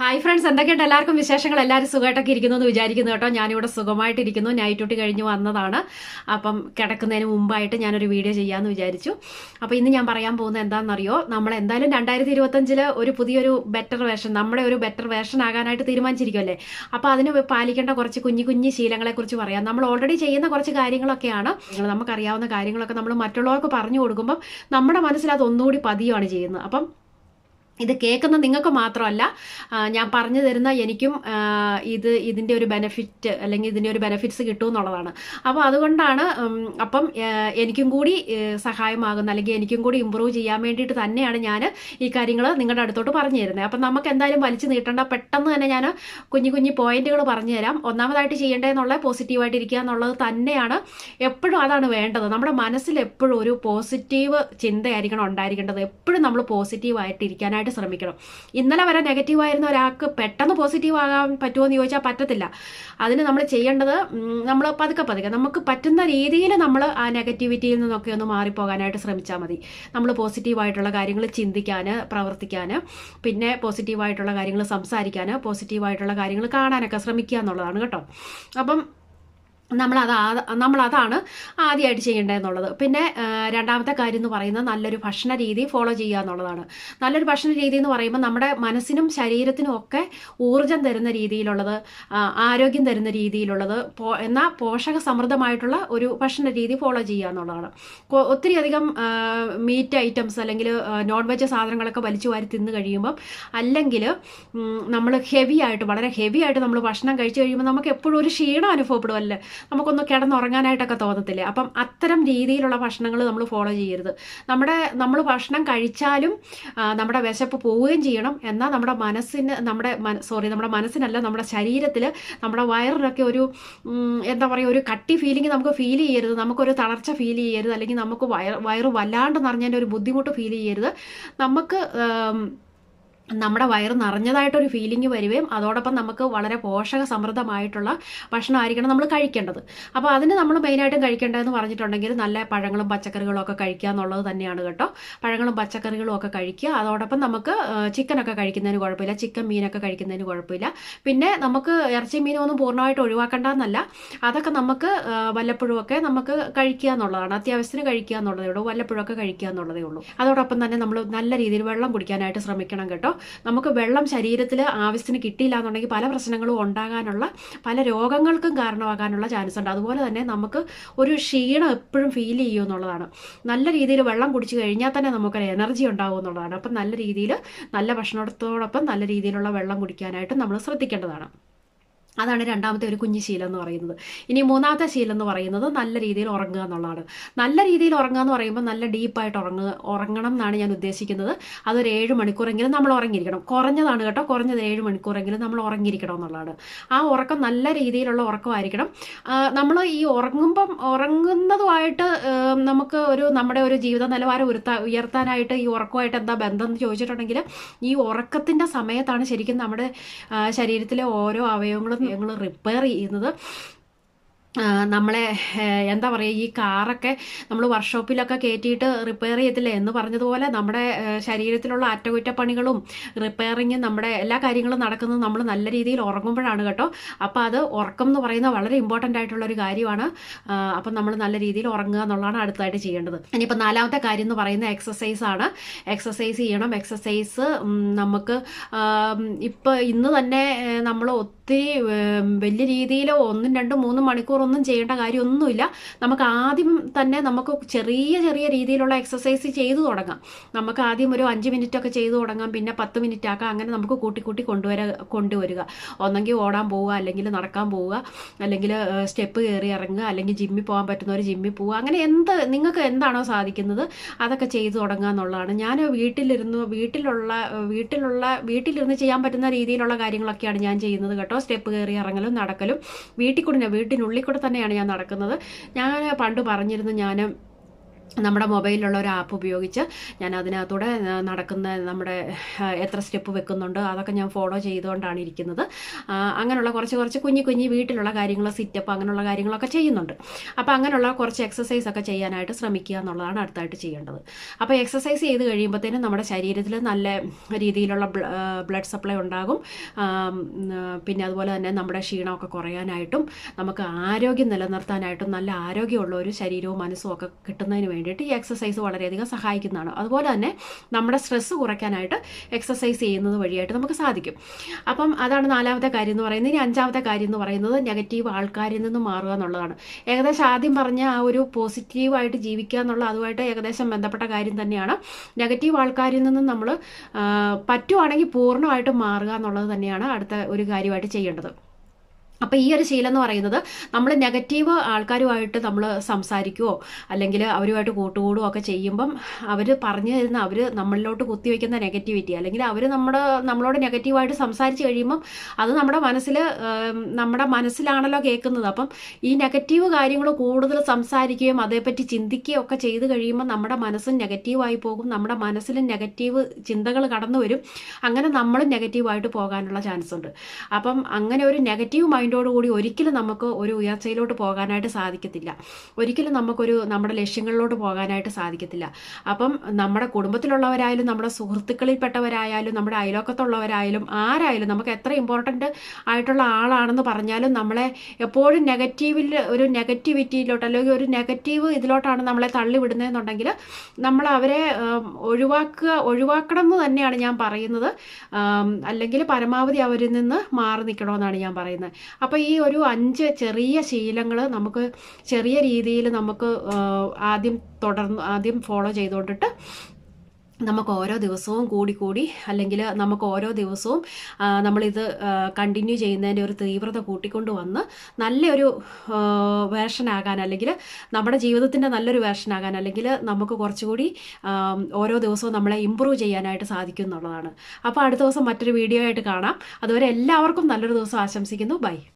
Hi friends എന്തൊക്കെയുണ്ട്? എല്ലാവർക്കും വിശേഷങ്ങൾ. എല്ലാവരും സുഖമായിട്ടൊക്കെ ഇരിക്കുന്നു എന്ന് വിചാരിക്കുന്നു കേട്ടോ. ഞാനിവിടെ സുഖമായിട്ടിരിക്കുന്നു. നൈറ്റ് ഡ്യൂട്ടി കഴിഞ്ഞ് വന്നതാണ്. അപ്പം കിടക്കുന്നതിന് മുമ്പായിട്ട് ഞാനൊരു വീഡിയോ ചെയ്യാമെന്ന് വിചാരിച്ചു. അപ്പം ഇന്ന് ഞാൻ പറയാൻ പോകുന്നത് എന്താണെന്നറിയോ? നമ്മൾ എന്തായാലും രണ്ടായിരത്തി ഇരുപത്തഞ്ചിൽ ഒരു പുതിയൊരു ബെറ്റർ വേർഷൻ നമ്മുടെ ഒരു ബെറ്റർ വേർഷൻ ആകാനായിട്ട് തീരുമാനിച്ചിരിക്കുമല്ലേ അപ്പോൾ അതിന് പാലിക്കേണ്ട കുറച്ച് കുഞ്ഞു കുഞ്ഞു ശീലങ്ങളെക്കുറിച്ച് പറയാം. നമ്മൾ ഓൾറെഡി ചെയ്യുന്ന കുറച്ച് കാര്യങ്ങളൊക്കെയാണ്. നമുക്കറിയാവുന്ന കാര്യങ്ങളൊക്കെ നമ്മൾ മറ്റുള്ളവർക്ക് പറഞ്ഞു കൊടുക്കുമ്പം നമ്മുടെ മനസ്സിൽ അത് ഒന്നുകൂടി പതിയുമാണ് ചെയ്യുന്നത്. അപ്പം ഇത് കേൾക്കുന്ന നിങ്ങൾക്ക് മാത്രമല്ല ഞാൻ പറഞ്ഞു തരുന്ന എനിക്കും ഇത് ഇതിന്റെ ഒരു ബെനഫിറ്റ് അല്ലെങ്കിൽ ഇതിന്റെ ഒരു ബെനഫിറ്റ്സ് കിട്ടും എന്നുള്ളതാണ്. അപ്പോൾ അതുകൊണ്ടാണ് അപ്പം എനിക്കും കൂടി സഹായമാകുന്ന അല്ലെങ്കിൽ എനിക്കും കൂടി ഇമ്പ്രൂവ് ചെയ്യാൻ വേണ്ടിയിട്ട് തന്നെയാണ് ഞാൻ ഈ കാര്യങ്ങൾ നിങ്ങളുടെ അടുത്തോട്ട് പറഞ്ഞു തരുന്നത്. അപ്പം നമുക്ക് എന്തായാലും വലിച്ചു നീട്ടേണ്ട പെട്ടെന്ന് തന്നെ ഞാൻ കുഞ്ഞു കുഞ്ഞു പോയിന്റുകൾ പറഞ്ഞു തരാം. ഒന്നാമതായിട്ട് ചെയ്യേണ്ടതെന്നുള്ള പോസിറ്റീവായിട്ട് ഇരിക്കുക എന്നുള്ളത് തന്നെയാണ് എപ്പോഴും അതാണ് വേണ്ടത്. നമ്മുടെ മനസ്സിൽ എപ്പോഴും ഒരു പോസിറ്റീവ് ചിന്തയായിരിക്കണം ഉണ്ടായിരിക്കേണ്ടത്. എപ്പോഴും നമ്മൾ പോസിറ്റീവായിട്ട് ഇരിക്കാനായിട്ട് ശ്രമിക്കണം. ഇന്നലെ വരെ നെഗറ്റീവ് ആയിരുന്ന ഒരാൾക്ക് പെട്ടെന്ന് പോസിറ്റീവ് ആകാൻ പറ്റുമോ എന്ന് ചോദിച്ചാൽ പറ്റത്തില്ല. അതിന് നമ്മൾ ചെയ്യേണ്ടത് നമ്മൾ പതുക്കെ പതുക്കെ നമുക്ക് പറ്റുന്ന രീതിയിൽ നമ്മൾ ആ നെഗറ്റിവിറ്റിയിൽ നിന്നൊക്കെ ഒന്ന് മാറിപ്പോകാനായിട്ട് ശ്രമിച്ചാൽ മതി. നമ്മൾ പോസിറ്റീവായിട്ടുള്ള കാര്യങ്ങൾ ചിന്തിക്കാൻ പ്രവർത്തിക്കാൻ പിന്നെ പോസിറ്റീവായിട്ടുള്ള കാര്യങ്ങൾ സംസാരിക്കാൻ പോസിറ്റീവായിട്ടുള്ള കാര്യങ്ങൾ കാണാനൊക്കെ ശ്രമിക്കുക എന്നുള്ളതാണ് കേട്ടോ. അപ്പം നമ്മളത് നമ്മളതാണ് ആദ്യമായിട്ട് ചെയ്യേണ്ടതെന്നുള്ളത്. പിന്നെ രണ്ടാമത്തെ കാര്യം എന്ന് പറയുന്നത് നല്ലൊരു ഭക്ഷണ രീതി ഫോളോ ചെയ്യുക എന്നുള്ളതാണ്. നല്ലൊരു ഭക്ഷണ രീതി എന്ന് പറയുമ്പോൾ നമ്മുടെ മനസ്സിനും ശരീരത്തിനും ഒക്കെ ഊർജം തരുന്ന രീതിയിലുള്ളത് ആരോഗ്യം തരുന്ന രീതിയിലുള്ളത് എന്നാൽ പോഷക സമൃദ്ധമായിട്ടുള്ള ഒരു ഭക്ഷണ രീതി ഫോളോ ചെയ്യുക എന്നുള്ളതാണ്. ഒത്തിരി അധികം മീറ്റ് ഐറ്റംസ് അല്ലെങ്കിൽ നോൺ വെജ് സാധനങ്ങളൊക്കെ വലിച്ചു വാരി തിന്ന് കഴിയുമ്പം അല്ലെങ്കിൽ നമ്മൾ ഹെവി ആയിട്ട് വളരെ ഹെവി ആയിട്ട് നമ്മൾ ഭക്ഷണം കഴിച്ചു കഴിയുമ്പോൾ നമുക്ക് എപ്പോഴും ഒരു ക്ഷീണം അനുഭവപ്പെടുമല്ലേ നമുക്കൊന്ന് കിടന്നുറങ്ങാനായിട്ടൊക്കെ തോന്നത്തില്ലേ? അപ്പം അത്തരം രീതിയിലുള്ള ഭക്ഷണങ്ങൾ നമ്മൾ ഫോളോ ചെയ്യരുത്. നമ്മുടെ നമ്മൾ ഭക്ഷണം കഴിച്ചാലും നമ്മുടെ വിശപ്പ് പോവുകയും ചെയ്യണം. എന്നാൽ നമ്മുടെ മനസ്സിന് നമ്മുടെ സോറി നമ്മുടെ മനസ്സിനല്ല നമ്മുടെ ശരീരത്തിൽ നമ്മുടെ വയറിനൊക്കെ ഒരു എന്താ പറയുക ഒരു കട്ടി ഫീലിംഗ് നമുക്ക് ഫീൽ ചെയ്യരുത്. നമുക്കൊരു തളർച്ച ഫീൽ ചെയ്യരുത്. അല്ലെങ്കിൽ നമുക്ക് വയർ വയറ് വല്ലാണ്ട് നിറഞ്ഞതിന്റെ ഒരു ബുദ്ധിമുട്ട് ഫീൽ ചെയ്യരുത്. നമുക്ക് നമ്മുടെ വയറ് നിറഞ്ഞതായിട്ടൊരു ഫീലിംഗ് വരികയും അതോടൊപ്പം നമുക്ക് വളരെ പോഷക സമൃദ്ധമായിട്ടുള്ള ഭക്ഷണമായിരിക്കണം നമ്മൾ കഴിക്കേണ്ടത്. അപ്പോൾ അതിന് നമ്മൾ മെയിനായിട്ടും കഴിക്കേണ്ടതെന്ന് പറഞ്ഞിട്ടുണ്ടെങ്കിൽ നല്ല പഴങ്ങളും പച്ചക്കറികളും ഒക്കെ കഴിക്കുക എന്നുള്ളത് തന്നെയാണ് കേട്ടോ. പഴങ്ങളും പച്ചക്കറികളും ഒക്കെ കഴിക്കുക. അതോടൊപ്പം നമുക്ക് ചിക്കനൊക്കെ കഴിക്കുന്നതിന് കുഴപ്പമില്ല. ചിക്കൻ മീനൊക്കെ കഴിക്കുന്നതിന് കുഴപ്പമില്ല. പിന്നെ നമുക്ക് ഇറച്ചി മീനൊന്നും പൂർണമായിട്ട് ഒഴിവാക്കേണ്ടതെന്നല്ല. അതൊക്കെ നമുക്ക് വല്ലപ്പോഴുമൊക്കെ നമുക്ക് കഴിക്കുക എന്നുള്ളതാണ്. അത്യാവശ്യത്തിന് കഴിക്കുക എന്നുള്ളതേ ഉള്ളൂ. വല്ലപ്പോഴും ഒക്കെ കഴിക്കുക എന്നുള്ളതേ ഉള്ളൂ. അതോടൊപ്പം തന്നെ നമ്മൾ നല്ല രീതിയിൽ വെള്ളം കുടിക്കാനായിട്ട് ശ്രമിക്കണം കേട്ടോ. നമുക്ക് വെള്ളം ശരീരത്തിൽ ആവശ്യത്തിന് കിട്ടിയില്ല എന്നുണ്ടെങ്കിൽ പല പ്രശ്നങ്ങളും ഉണ്ടാകാനുള്ള പല രോഗങ്ങൾക്കും കാരണമാകാനുള്ള ചാൻസ് ഉണ്ട്. അതുപോലെ തന്നെ നമുക്ക് ഒരു ക്ഷീണം എപ്പോഴും ഫീൽ ചെയ്യും എന്നുള്ളതാണ്. നല്ല രീതിയിൽ വെള്ളം കുടിച്ചു കഴിഞ്ഞാൽ തന്നെ നമുക്കൊരു എനർജി ഉണ്ടാവും എന്നുള്ളതാണ്. അപ്പം നല്ല രീതിയിൽ നല്ല ഭക്ഷണത്തോടൊപ്പം നല്ല രീതിയിലുള്ള വെള്ളം കുടിക്കാനായിട്ട് നമ്മൾ ശ്രദ്ധിക്കേണ്ടതാണ്. അതാണ് രണ്ടാമത്തെ ഒരു കുഞ്ഞു ശീലം എന്ന് പറയുന്നത്. ഇനി മൂന്നാമത്തെ ശീലം എന്ന് പറയുന്നത് നല്ല രീതിയിൽ ഉറങ്ങുക എന്നുള്ളതാണ്. നല്ല രീതിയിൽ ഉറങ്ങുക എന്ന് പറയുമ്പോൾ നല്ല ഡീപ്പായിട്ട് ഉറങ്ങുക ഉറങ്ങണം എന്നാണ് ഞാൻ ഉദ്ദേശിക്കുന്നത്. അതൊരു ഏഴ് മണിക്കൂറെങ്കിലും നമ്മൾ ഉറങ്ങിയിരിക്കണം. കുറഞ്ഞതാണ് കേട്ടോ. കുറഞ്ഞത് ഏഴ് മണിക്കൂറെങ്കിലും നമ്മൾ ഉറങ്ങിയിരിക്കണം എന്നുള്ളതാണ്. ആ ഉറക്കം നല്ല രീതിയിലുള്ള ഉറക്കമായിരിക്കണം. നമ്മൾ ഈ ഉറങ്ങുമ്പം ഉറങ്ങുന്നതുമായിട്ട് നമുക്ക് ഒരു നമ്മുടെ ഒരു ജീവിത നിലവാരം ഉയർത്താൻ ഉയർത്താനായിട്ട് ഈ ഉറക്കമായിട്ട് എന്താ ബന്ധം എന്ന് ചോദിച്ചിട്ടുണ്ടെങ്കിൽ ഈ ഉറക്കത്തിന്റെ സമയത്താണ് ശരിക്കും നമ്മുടെ ശരീരത്തിലെ ഓരോ അവയവങ്ങളും ഞങ്ങൾ റിപ്പയർ ചെയ്യുന്നത് നമ്മളെ എന്താ പറയുക ഈ കാറൊക്കെ നമ്മൾ വർക്ക്ഷോപ്പിലൊക്കെ കയറ്റിയിട്ട് റിപ്പയർ ചെയ്തില്ലേ എന്ന് പറഞ്ഞതുപോലെ നമ്മുടെ ശരീരത്തിലുള്ള അറ്റകുറ്റപ്പണികളും റിപ്പയറിങ്ങും നമ്മുടെ എല്ലാ കാര്യങ്ങളും നടക്കുന്നത് നമ്മൾ നല്ല രീതിയിൽ ഉറങ്ങുമ്പോഴാണ് കേട്ടോ. അപ്പോൾ അത് ഉറക്കം എന്ന് പറയുന്ന വളരെ ഇമ്പോർട്ടന്റ് ആയിട്ടുള്ള ഒരു കാര്യമാണ് അപ്പം നമ്മൾ നല്ല രീതിയിൽ ഉറങ്ങുക എന്നുള്ളതാണ് അടുത്തായിട്ട് ചെയ്യേണ്ടത്. ഇനിയിപ്പോൾ നാലാമത്തെ കാര്യം എന്ന് പറയുന്നത് എക്സസൈസ് ആണ്. എക്സസൈസ് ചെയ്യണം. എക്സസൈസ് നമുക്ക് ഇപ്പോൾ ഇന്ന് തന്നെ നമ്മൾ ഒത്തിരി വലിയ രീതിയിൽ ഒന്നും രണ്ടും മൂന്നും മണിക്കൂർ ഒന്നും ചെയ്യേണ്ട കാര്യമൊന്നുമില്ല. നമുക്ക് ആദ്യം തന്നെ നമുക്ക് ചെറിയ ചെറിയ രീതിയിലുള്ള എക്സസൈസ് ചെയ്തു തുടങ്ങാം. നമുക്ക് ആദ്യം ഒരു അഞ്ച് മിനിറ്റ് ഒക്കെ ചെയ്തു തുടങ്ങാം. പിന്നെ പത്ത് മിനിറ്റ് ആക്കാം അങ്ങനെ നമുക്ക് കൂട്ടി കൂട്ടി കൊണ്ടുവര കൊണ്ടുവരിക. ഒന്നെങ്കിൽ ഓടാൻ പോവുക അല്ലെങ്കിൽ നടക്കാൻ പോവുക അല്ലെങ്കിൽ സ്റ്റെപ്പ് കയറി ഇറങ്ങുക അല്ലെങ്കിൽ ജിമ്മിൽ പോകാൻ പറ്റുന്നവർ ജിമ്മിൽ പോവുക. അങ്ങനെ എന്ത് നിങ്ങൾക്ക് എന്താണോ സാധിക്കുന്നത് അതൊക്കെ ചെയ്തു തുടങ്ങുക എന്നുള്ളതാണ്. ഞാൻ വീട്ടിലിരുന്ന് വീട്ടിലുള്ള വീട്ടിലുള്ള വീട്ടിലിരുന്ന് ചെയ്യാൻ പറ്റുന്ന രീതിയിലുള്ള കാര്യങ്ങളൊക്കെയാണ് ഞാൻ ചെയ്യുന്നത് കേട്ടോ. സ്റ്റെപ്പ് കയറി ഇറങ്ങലും നടക്കലും. വീട്ടിൽ കൂടെ വീട്ടിനുള്ളിൽ കൂടെ തന്നെയാണ് ഞാൻ നടക്കുന്നത്. ഞാൻ പണ്ട് പറഞ്ഞിരുന്നു ഞാൻ നമ്മുടെ മൊബൈലിലുള്ള ഒരു ആപ്പ് ഉപയോഗിച്ച് ഞാൻ അതിനകത്തൂടെ നടക്കുന്ന നമ്മുടെ എത്ര സ്റ്റെപ്പ് വെക്കുന്നുണ്ട് അതൊക്കെ ഞാൻ ഫോളോ ചെയ്തുകൊണ്ടാണ് ഇരിക്കുന്നത്. അങ്ങനെയുള്ള കുറച്ച് കുറച്ച് കുഞ്ഞു കുഞ്ഞു വീട്ടിലുള്ള കാര്യങ്ങൾ സിറ്റപ്പ് അങ്ങനെയുള്ള കാര്യങ്ങളൊക്കെ ചെയ്യുന്നുണ്ട്. അപ്പോൾ അങ്ങനെയുള്ള കുറച്ച് എക്സസൈസ് ഒക്കെ ചെയ്യാനായിട്ട് ശ്രമിക്കുക എന്നുള്ളതാണ് അടുത്തായിട്ട് ചെയ്യേണ്ടത്. അപ്പോൾ എക്സസൈസ് ചെയ്ത് കഴിയുമ്പോഴത്തേനും നമ്മുടെ ശരീരത്തിൽ നല്ല രീതിയിലുള്ള ബ്ലഡ് സപ്ലൈ ഉണ്ടാകും. പിന്നെ അതുപോലെ തന്നെ നമ്മുടെ ക്ഷീണമൊക്കെ കുറയാനായിട്ടും നമുക്ക് ആരോഗ്യം നിലനിർത്താനായിട്ടും നല്ല ആരോഗ്യമുള്ള ഒരു ശരീരവും മനസ്സും ഒക്കെ കിട്ടുന്നതിന് വേണ്ടിയിട്ട് ഈ എക്സസൈസ് വളരെയധികം സഹായിക്കുന്നതാണ്. അതുപോലെ തന്നെ നമ്മുടെ സ്ട്രെസ്സ് കുറയ്ക്കാനായിട്ട് എക്സസൈസ് ചെയ്യുന്നത് വഴിയായിട്ട് നമുക്ക് സാധിക്കും. അപ്പം അതാണ് നാലാമത്തെ കാര്യം എന്ന് പറയുന്നത്. ഇനി അഞ്ചാമത്തെ കാര്യം എന്ന് പറയുന്നത് നെഗറ്റീവ് ആൾക്കാരിൽ നിന്ന് മാറുക എന്നുള്ളതാണ്. ഏകദേശം ആദ്യം പറഞ്ഞ ആ ഒരു പോസിറ്റീവായിട്ട് ജീവിക്കുക എന്നുള്ള അതുമായിട്ട് ഏകദേശം ബന്ധപ്പെട്ട കാര്യം തന്നെയാണ്. നെഗറ്റീവ് ആൾക്കാരിൽ നിന്നും നമ്മൾ പറ്റുവാണെങ്കിൽ പൂർണമായിട്ട് മാറുക എന്നുള്ളത് തന്നെയാണ് അടുത്ത ഒരു കാര്യമായിട്ട് ചെയ്യേണ്ടത്. അപ്പോൾ ഈ ഒരു ശീലം എന്ന് പറയുന്നത് നമ്മൾ നെഗറ്റീവ് ആൾക്കാരുമായിട്ട് നമ്മൾ സംസാരിക്കുകയോ അല്ലെങ്കിൽ അവരുമായിട്ട് കൂട്ടുകൂടുകയോ ഒക്കെ ചെയ്യുമ്പം അവർ പറഞ്ഞു തരുന്ന അവർ നമ്മളിലോട്ട് കുത്തിവെക്കുന്ന നെഗറ്റിവിറ്റി അല്ലെങ്കിൽ അവർ നമ്മുടെ നമ്മളോട് നെഗറ്റീവായിട്ട് സംസാരിച്ച് കഴിയുമ്പം അത് നമ്മുടെ മനസ്സിൽ നമ്മുടെ മനസ്സിലാണല്ലോ കേൾക്കുന്നത്. അപ്പം ഈ നെഗറ്റീവ് കാര്യങ്ങൾ കൂടുതൽ സംസാരിക്കുകയും അതേപ്പറ്റി ചിന്തിക്കുകയും ഒക്കെ ചെയ്ത് കഴിയുമ്പോൾ നമ്മുടെ മനസ്സും നെഗറ്റീവായി പോകും. നമ്മുടെ മനസ്സിലും നെഗറ്റീവ് ചിന്തകൾ കടന്നു വരും. അങ്ങനെ നമ്മളും നെഗറ്റീവായിട്ട് പോകാനുള്ള ചാൻസ് ഉണ്ട്. അപ്പം അങ്ങനെ ഒരു നെഗറ്റീവ് മൈൻഡോടുകൂടി ഒരിക്കലും നമുക്ക് ഒരു ഉയർച്ചയിലോട്ട് പോകാനായിട്ട് സാധിക്കത്തില്ല. ഒരിക്കലും നമുക്കൊരു നമ്മുടെ ലക്ഷ്യങ്ങളിലോട്ട് പോകാനായിട്ട് സാധിക്കത്തില്ല. അപ്പം നമ്മുടെ കുടുംബത്തിലുള്ളവരായാലും നമ്മുടെ സുഹൃത്തുക്കളിൽപ്പെട്ടവരായാലും നമ്മുടെ അയലോക്കത്തുള്ളവരായാലും ആരായാലും നമുക്ക് എത്ര ഇമ്പോർട്ടന്റ് ആയിട്ടുള്ള ആളാണെന്ന് പറഞ്ഞാലും നമ്മളെ എപ്പോഴും നെഗറ്റീവിൽ ഒരു നെഗറ്റിവിറ്റിയിലോട്ട് അല്ലെങ്കിൽ ഒരു നെഗറ്റീവ് ഇതിലോട്ടാണ് നമ്മളെ തള്ളിവിടുന്നതെന്നുണ്ടെങ്കിൽ നമ്മൾ അവരെ ഒഴിവാക്കുക ഒഴിവാക്കണം എന്ന് തന്നെയാണ് ഞാൻ പറയുന്നത്. അല്ലെങ്കിൽ പരമാവധി അവരിൽ നിന്ന് മാറി നിൽക്കണമെന്നാണ് ഞാൻ പറയുന്നത്. അപ്പോൾ ഈ ഒരു അഞ്ച് ചെറിയ ശീലങ്ങൾ നമുക്ക് ചെറിയ രീതിയിൽ നമുക്ക് ആദ്യം തുടർന്ന് ആദ്യം ഫോളോ ചെയ്തുകൊണ്ടിട്ട് നമുക്ക് ഓരോ ദിവസവും കൂടി കൂടി അല്ലെങ്കിൽ നമുക്ക് ഓരോ ദിവസവും നമ്മളിത് കണ്ടിന്യൂ ചെയ്യുന്നതിന്റെ ഒരു തീവ്രത കൂട്ടിക്കൊണ്ട് വന്ന് നല്ലൊരു വേർഷനാകാൻ അല്ലെങ്കിൽ നമ്മുടെ ജീവിതത്തിന്റെ നല്ലൊരു വേർഷനാകാൻ അല്ലെങ്കിൽ നമുക്ക് കുറച്ചുകൂടി ഓരോ ദിവസവും നമ്മളെ ഇമ്പ്രൂവ് ചെയ്യാനായിട്ട് സാധിക്കും എന്നുള്ളതാണ്. അപ്പോൾ അടുത്ത ദിവസം മറ്റൊരു വീഡിയോ ആയിട്ട് കാണാം. അതുവരെ എല്ലാവർക്കും നല്ലൊരു ദിവസം ആശംസിക്കുന്നു. ബൈ